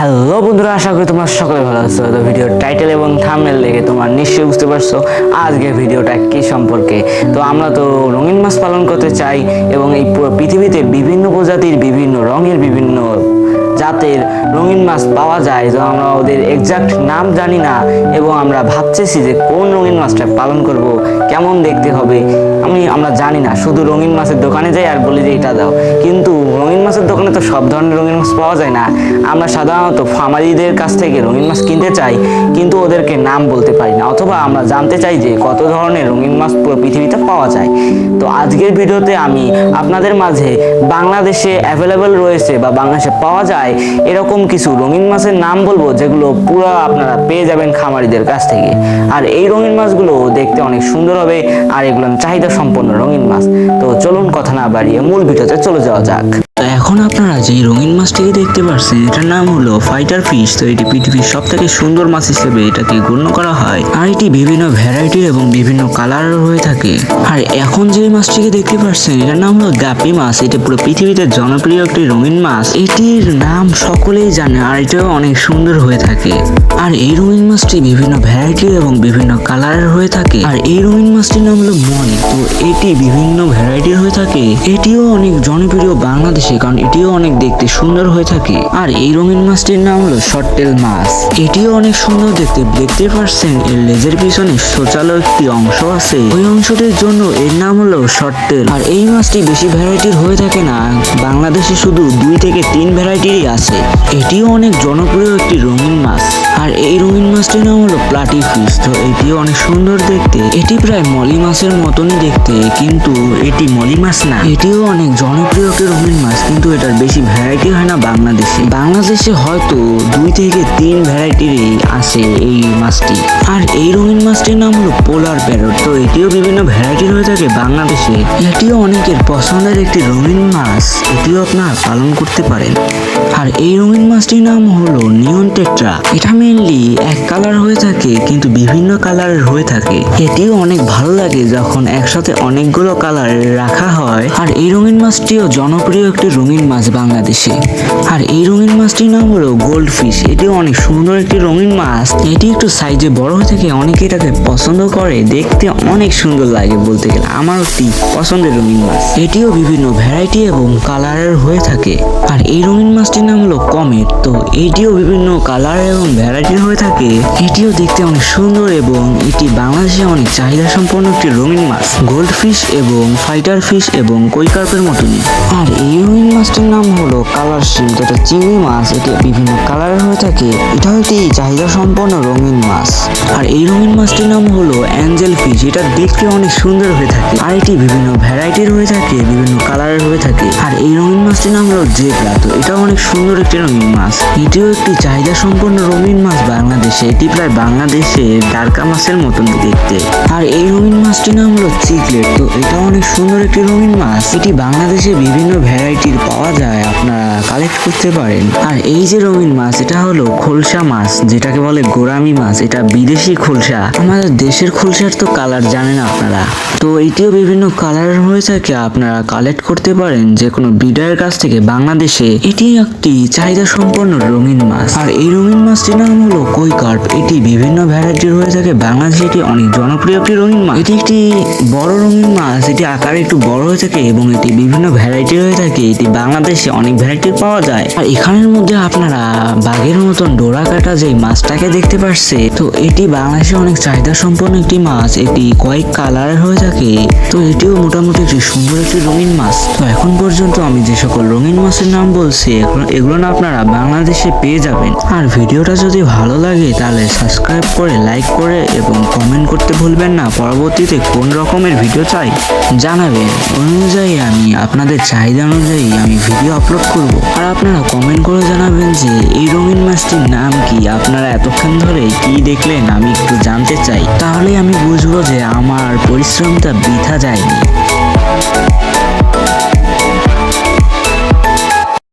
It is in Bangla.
হ্যালো বন্ধুরা, আশা করি তোমরা সকলে ভালো আছো। তো ভিডিওর টাইটেল এবং থাম্বনেল দেখে তোমরা নিশ্চয়ই বুঝতে পারছ আজকের ভিডিওটা কি সম্পর্কে। তো আমরা তো রঙিন মাছ পালন করতে চাই এবং এই পৃথিবীতে বিভিন্ন প্রজাতির বিভিন্ন রঙের বিভিন্ন জাতের রঙিন মাছ পাওয়া যায়। তো আমরা ওদের এক্সাক্ট নাম জানি না এবং আমরা ভাবতেছি যে কোন রঙিন মাছটা পালন করব, কেমন দেখতে হবে, আমি আমরা জানি না। শুধু রঙিন মাছের দোকানে যাই আর বলি যে এটা দাও। কিন্তু তো সব ধরনের রঙিন মাছ পাওয়া যায় না। আমরা সাধারণত ফার্মারিদের কাছ থেকে রঙিন মাছ কিনতে চাই, কিন্তু ওদেরকে নাম বলতে পারি না, অথবা আমরা জানতে চাই যে কত ধরনের রঙিন মাছ পুরো পৃথিবীতে পাওয়া যায়। তো আজকের ভিডিওতে আমি আপনাদের মাঝে বাংলাদেশে অ্যাভেলেবেল রয়েছে বা বাংলাদেশে পাওয়া যায় এরকম কিছু রঙিন মাছের নাম বলব, যেগুলো পুরো আপনারা পেয়ে যাবেন খামারিদের কাছ থেকে। আর এই রঙিন মাছগুলো দেখতে অনেক সুন্দর হবে, আর এগুলো চাহিদা সম্পন্ন রঙিন মাছ। তো চলুন কথা না বাড়িয়ে মূল ভিডিওতে চলে যাওয়া যাক। এখন আপনারা যে রঙিন মাছটিকে দেখতে পাচ্ছেন এটার নাম হলো ফাইটার ফিশ তো এটি পৃথিবীর সব থেকে সুন্দর মাছ হিসেবে এটাকে গণ্য করা হয়। আর এটি বিভিন্ন ভ্যারাইটির এবং বিভিন্ন কালারের হয়ে থাকে। আর এখন যে মাছটিকে দেখতে পাচ্ছেন এটার নাম হলো গাপি মাছ। এটা পুরো পৃথিবীতে জনপ্রিয় একটি রঙিন মাছ। এটির নাম সকলেই জানে, আর এটাও অনেক সুন্দর হয়ে থাকে। আর এই রঙিন মাছটি বিভিন্ন ভ্যারাইটির এবং বিভিন্ন কালারের হয়ে থাকে। আর এই রঙিন মাছটির নাম হলো মনি। তো এটি বিভিন্ন ভ্যারাইটির হয়ে থাকে। এটিও অনেক জনপ্রিয় বাংলাদেশে কারণ এটিও অনেক দেখতে সুন্দর হয়ে থাকে। আর এই রঙিন মাছটির নাম হলো শর্টেল মাছ। এটিও অনেক সুন্দর দেখতে। দেখতে পারছেন, এর লেজের পিছনে শৌচালয় একটি অংশ আছে। ওই অংশটির জন্য এর নাম হলো শর্টেল আর এই মাছটি বেশি ভ্যারাইটির হয়ে থাকে না। বাংলাদেশে শুধু দুই থেকে তিন ভ্যারাইটিরই আছে। এটিও অনেক জনপ্রিয় একটি রঙিন মাছ। আর এই রঙিন মাছটির নাম হলো প্লাটি ফিশ তো এটিও অনেক সুন্দর দেখতে। এটি প্রায় মলি মাছের মতনই দেখতে, কিন্তু এটি মলি মাছ না। এটিও অনেক জনপ্রিয় একটি রঙিন মাছ, কিন্তু এটার বেশি ভ্যারাইটি হয় না বাংলাদেশে। বাংলাদেশে হয়তো দুই থেকে তিন ভ্যারাইটিরই আছে এই মাছটি। আর এই রঙিন মাছটির নাম হলো পোলার প্যারট তো এটিও বিভিন্ন ভ্যারাইটির হয়ে থাকে বাংলাদেশে। এটিও অনেকের পছন্দের একটি রঙিন মাছ। এটিও আপনারা পালন করতে পারেন। আর এই রঙিন মাছটির নাম হলো নিয়ন টেট্রা। এটা মেনলি এক কালার হয়ে থাকে, কিন্তু বিভিন্ন কালারের হয়ে থাকে। এটিও অনেক ভালো লাগে যখন একসাথে অনেকগুলো কালার রাখা হয়। আর এই রঙিন মাছটিও জনপ্রিয় একটি রঙিন মাছ বাংলাদেশে। আর এই রঙিন মাছটির নাম হলো গোল্ড ফিশ এটিও অনেক সুন্দর একটি রঙিন মাছ। এটি একটু সাইজে বড় হয়ে থাকে অনেকে এটাকে পছন্দ করে। দেখতে অনেক সুন্দর লাগে বলতে গেলে। আমার একটি পছন্দের রঙিন মাছ। এটিও বিভিন্ন ভ্যারাইটি এবং কালারের হয়ে থাকে। আর এই রঙিন মাছটির নাম হলো কমেট তো এটিও বিভিন্ন কালার এবং ভ্যারাইটির হয়ে থাকে। এটিও দেখতে অনেক সুন্দর এবং এটি বাংলাদেশে অনেক চাহিদা সম্পন্ন একটি রঙিন মাছ। গোল্ড ফিশ এবং ফাইটার ফিশ এবং কৈকার্পের মতনই। আর এই রঙিন মাছটির নাম কালার শিল্ড এটা চিংড়ি মাছ এটি বিভিন্ন কালারের হয়ে থাকে। এটা একটি চাহিদা সম্পন্ন রঙিন মাছ। আর এই রঙিন মাছটির নাম হলো অ্যাঞ্জেল ফিশ। এটা দেখতে অনেক সুন্দর হয়ে থাকে। আর এটি বিভিন্ন ভ্যারাইটির হয়ে থাকে, বিভিন্ন কালারের হয়ে থাকে। আর এই রঙিন মাছটির নাম হলো জেব্রা। তো এটাও অনেক সুন্দর একটি রঙিন মাছ। এটিও একটি চাহিদা সম্পন্ন রঙিন মাছ বাংলাদেশে। এটি প্রায় বাংলাদেশে ডারকা মাছের মতন দেখতে। আর এই রঙিন মাছটির নাম হলো চিকলেট। তো এটা অনেক সুন্দর একটি রঙিন মাছ। এটি বাংলাদেশে বিভিন্ন ভ্যারাইটির পাওয়া যায়। আপনারা কালেক্ট করতে পারেন। আর এই যে রঙিন মাছ, এটা হলো খোলসা মাছ, যেটাকে বলে গোরামি মাছ, এটা বিদেশি খোলসা। আমাদের দেশের খোলসার তো কালার জানেন আপনারা। তো এটিও বিভিন্ন কালারের হয়ে থাকে আপনারা কালেক্ট করতে পারেন যে কোনো ব্রিডারের কাছ থেকে বাংলাদেশে। এটি একটি চাহিদা সম্পন্ন রঙিন মাছ। আর এই রঙিন মাছটির নাম হলো কই কার্প। এটি বিভিন্ন ভ্যারাইটির হয়ে থাকে। বাংলাদেশে এটি অনেক জনপ্রিয় একটি রঙিন মাছ। এটি একটি বড় রঙিন মাছ। এটি আকারে একটু বড় হয়ে থাকে এবং এটি বিভিন্ন ভ্যারাইটির হয়ে থাকে। এটি বাংলাদেশে অনেক ভ্যারাইটির পাওয়া যায়। আর এখানের মধ্যে আপনারা বাঘের মতন ডোরা কাটা যে মাছটাকে দেখতে পারছে, তো এটি বাংলাদেশে অনেক চাহিদা সম্পন্ন একটি মাছ। এটি কয়েক কালারের হয়ে থাকে। তো এটিও মোটামুটি একটি সুন্দর একটি রঙিন মাছ। তো এখন পর্যন্ত আমি যে সকল রঙিন মাছের নাম বলছি, এগুলো- না আপনারা বাংলাদেশে পেয়ে যাবেন। আর ভিডিওটা যদি ভালো লাগে, তাহলে সাবস্ক্রাইব করে, লাইক করে এবং কমেন্ট করতে ভুলবেন না। পরবর্তীতে কোন রকমের ভিডিও চাই, জানাবেন। অনুযায়ী আমি আপনাদের চাহিদা অনুযায়ী আমি ভিডিও আপলোড করব। আর আপনারা কমেন্ট করে জানাবেন যে এই রঙিন মাছটির নাম কি? আপনারা এতক্ষণ ধরে কি দেখলেন? আমি একটু জানতে চাই। তাহলে আমি বুঝব যে আমার পরিশ্রমটা বৃথা যায়নি।